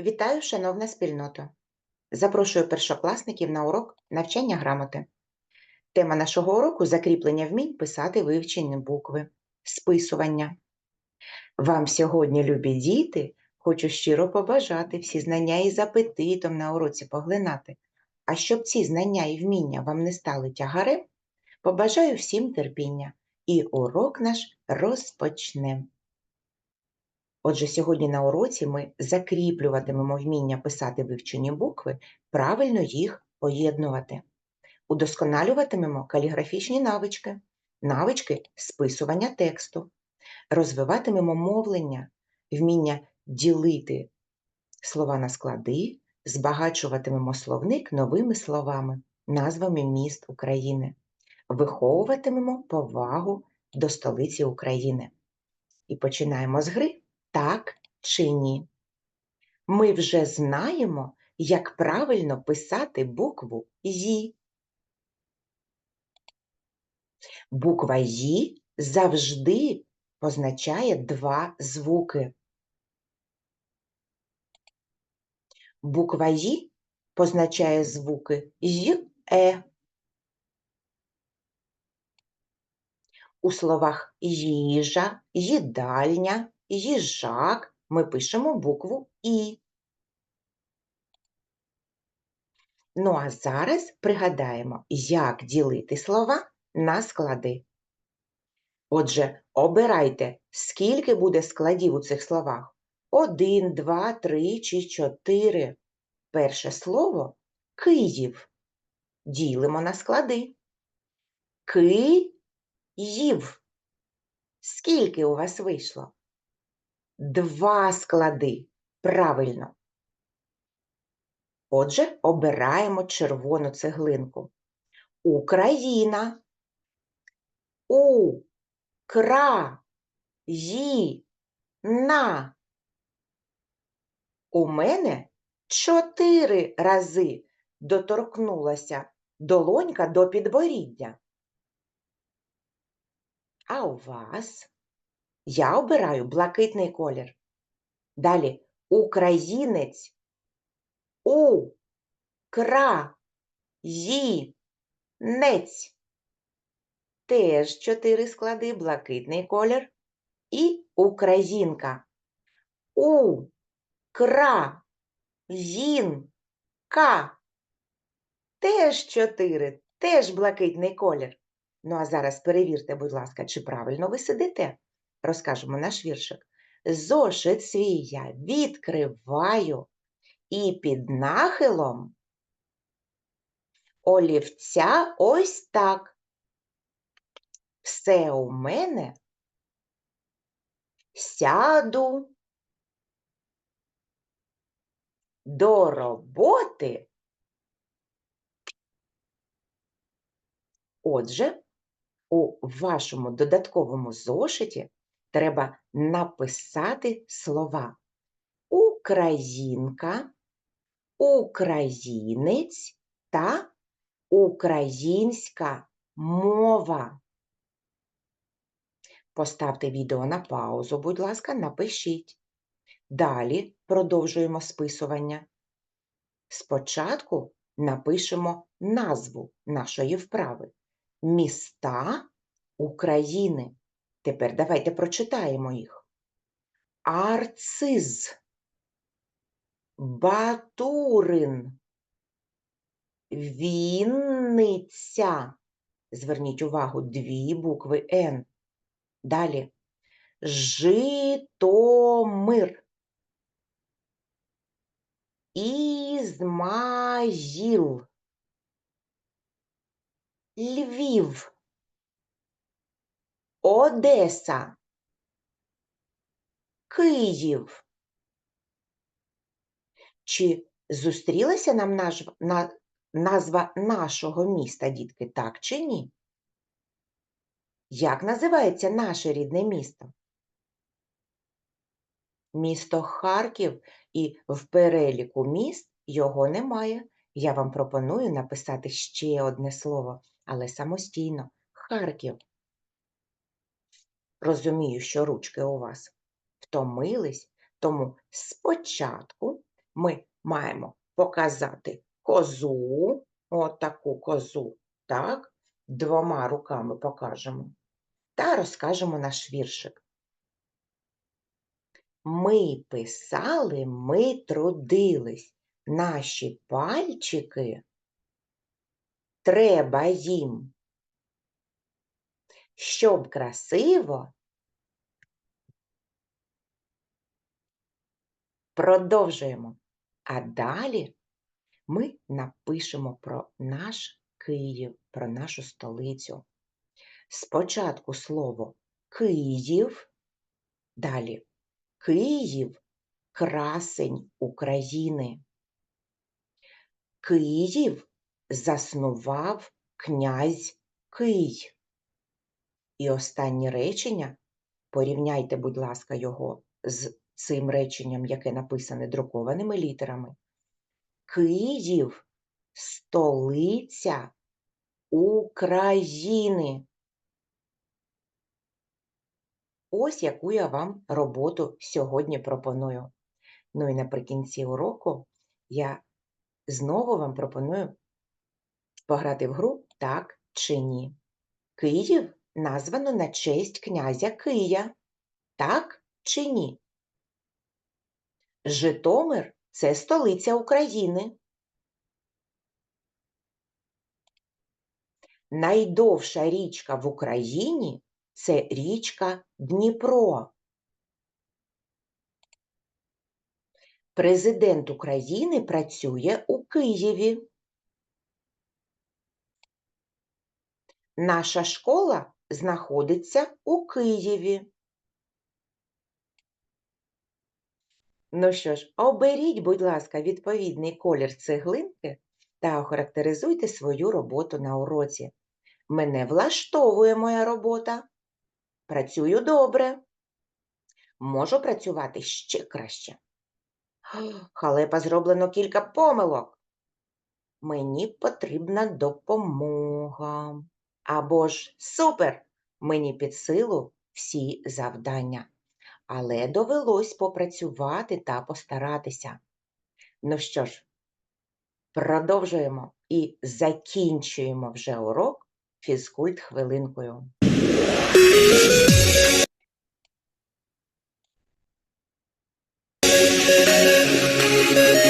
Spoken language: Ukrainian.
Вітаю, шановна спільнота! Запрошую першокласників на урок навчання грамоти. Тема нашого уроку закріплення вмінь писати вивчені букви, списування. Вам сьогодні, любі діти, хочу щиро побажати всі знання із апетитом на уроці поглинати. А щоб ці знання і вміння вам не стали тягарем, побажаю всім терпіння і урок наш розпочнемо. Отже, сьогодні на уроці ми закріплюватимемо вміння писати вивчені букви, правильно їх поєднувати. Удосконалюватимемо каліграфічні навички, навички списування тексту, розвиватимемо мовлення, вміння ділити слова на склади, збагачуватимемо словник новими словами, назвами міст України, виховуватимемо повагу до столиці України. І починаємо з гри так чи ні. Ми вже знаємо, як правильно писати букву «Ї». Буква «Ї» завжди позначає два звуки. Буква «Ї» позначає звуки «й», «е». У словах їжа, їдальня, їжак ми пишемо букву І. Ну а зараз пригадаємо, як ділити слова на склади. Отже, обирайте, скільки буде складів у цих словах. Один, два, три чи чотири. Перше слово Київ. Ділимо на склади. Ки-їв. Скільки у вас вийшло? Два склади. Правильно. Отже, обираємо червону цеглинку. Україна. У. Кра. Ї. На. У мене чотири рази доторкнулася долонька до підборіддя. А у вас? Я обираю блакитний колір. Далі українець. У. Кра. Ї. Нець. Теж чотири склади, блакитний колір. І українка. У. Кра. Зін. Ка. Теж чотири, теж блакитний колір. Ну а зараз перевірте, будь ласка, чи правильно ви сидите. Розкажемо наш віршик. Зошит свій я відкриваю і під нахилом олівця ось так. Все у мене сяду до роботи. Отже, у вашому додатковому зошиті треба написати слова Українка, Українець та Українська мова. Поставте відео на паузу, будь ласка, напишіть. Далі продовжуємо списування. Спочатку напишемо назву нашої вправи. Міста України. Тепер давайте прочитаємо їх. Арциз, Батурин, Вінниця. Зверніть увагу, дві букви Н. Далі. Житомир. Ізмаїл. Львів. Одеса, Київ. Чи зустрілася нам наш, на, назва нашого міста, дітки, так чи ні? Як називається наше рідне місто? Місто Харків і в переліку міст його немає. Я вам пропоную написати ще одне слово, але самостійно Харків. Розумію, що ручки у вас втомились, тому спочатку ми маємо показати козу, от таку козу, так, двома руками покажемо, та розкажемо наш віршик. Ми писали, ми трудились, наші пальчики треба їм, щоб красиво продовжуємо. А далі ми напишемо про наш Київ, про нашу столицю. Спочатку слово Київ, далі Київ красень України. Київ заснував князь Кий. І останнє речення, порівняйте, будь ласка, його з цим реченням, яке написане друкованими літерами. Київ столиця України. Ось яку я вам роботу сьогодні пропоную. Ну і наприкінці уроку я знову вам пропоную пограти в гру так чи ні. Київ названо на честь князя Кия. Так чи ні? Житомир це столиця України. Найдовша річка в Україні це річка Дніпро. Президент України працює у Києві. Наша школа знаходиться у Києві. Ну що ж, оберіть, будь ласка, відповідний колір цеглинки та охарактеризуйте свою роботу на уроці. Мене влаштовує моя робота. Працюю добре. Можу працювати ще краще. Халепа зроблено кілька помилок. Мені потрібна допомога. Або ж супер! Мені під силу всі завдання. Але довелось попрацювати та постаратися. Ну що ж, продовжуємо і закінчуємо вже урок фізкульт хвилинкою. Що ж,